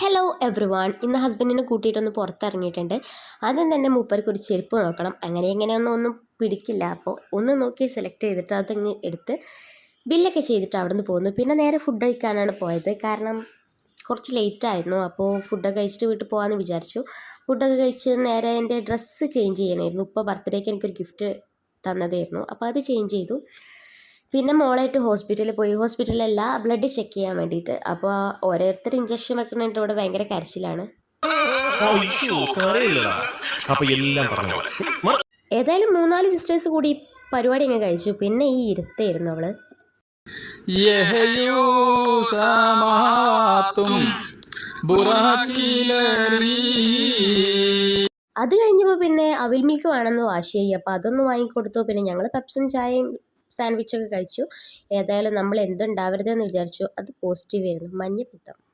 Hello every one ഇന്ന് ഹസ്ബൻഡിനെ കൂട്ടിയിട്ടൊന്ന് പുറത്തിറങ്ങിയിട്ടുണ്ട്. ആദ്യം തന്നെ മൂപ്പർക്ക് ഒരു ചെരുപ്പ് നോക്കണം. അങ്ങനെ എങ്ങനെയൊന്നും ഒന്നും പിടിക്കില്ല. അപ്പോൾ ഒന്ന് നോക്കി സെലക്ട് ചെയ്തിട്ട് അതങ്ങ് എടുത്ത് ബില്ലൊക്കെ ചെയ്തിട്ട് അവിടെ നിന്ന് പോകുന്നു പിന്നെ നേരെ ഫുഡ് കഴിക്കാനാണ് പോയത്. കാരണം കുറച്ച് ലേറ്റ് ആയിരുന്നു. അപ്പോൾ ഫുഡൊക്കെ കഴിച്ചിട്ട് വീട്ടിൽ പോകാമെന്ന് വിചാരിച്ചു. ഫുഡൊക്കെ കഴിച്ച് നേരെ എന്റെ ഡ്രസ്സ് ചേഞ്ച് ചെയ്യണമായിരുന്നു ഇപ്പോൾ ബർത്ത്ഡേക്ക് എനിക്കൊരു ഗിഫ്റ്റ് തന്നതായിരുന്നു. അപ്പോൾ അത് ചേഞ്ച് ചെയ്തു. പിന്നെ മോളായിട്ട് ഹോസ്പിറ്റലിൽ പോയി. ഹോസ്പിറ്റലിലല്ല ബ്ലഡ് ചെക്ക് ചെയ്യാൻ വേണ്ടിയിട്ട്. അപ്പോൾ ഓരോരുത്തർ ഇഞ്ചക്ഷൻ വെക്കണിട്ട് ഇവിടെ ഭയങ്കര കരച്ചിലാണ്. ഏതായാലും മൂന്നാൽ സിസ്റ്റേഴ്സ് കൂടി പരിപാടി ഇങ്ങനെ കഴിച്ചു. പിന്നെ ഈ ഇരുത്തായിരുന്നു അവൾ. അത് കഴിഞ്ഞപ്പോ പിന്നെ അവിൽ മിൽക്ക് വേണമെന്ന് വാശിയായി. അപ്പൊ അതൊന്ന് വാങ്ങിക്കൊടുത്തു. പിന്നെ ഞങ്ങൾ പെപ്സും ചായയും സാൻഡ്വിച്ചൊക്കെ കഴിച്ചു. ഏതായാലും നമ്മൾ എന്തുണ്ടാവരുതെന്ന് വിചാരിച്ചു. അത് പോസിറ്റീവ് ആയിരുന്നു. മഞ്ഞപ്പിത്തം.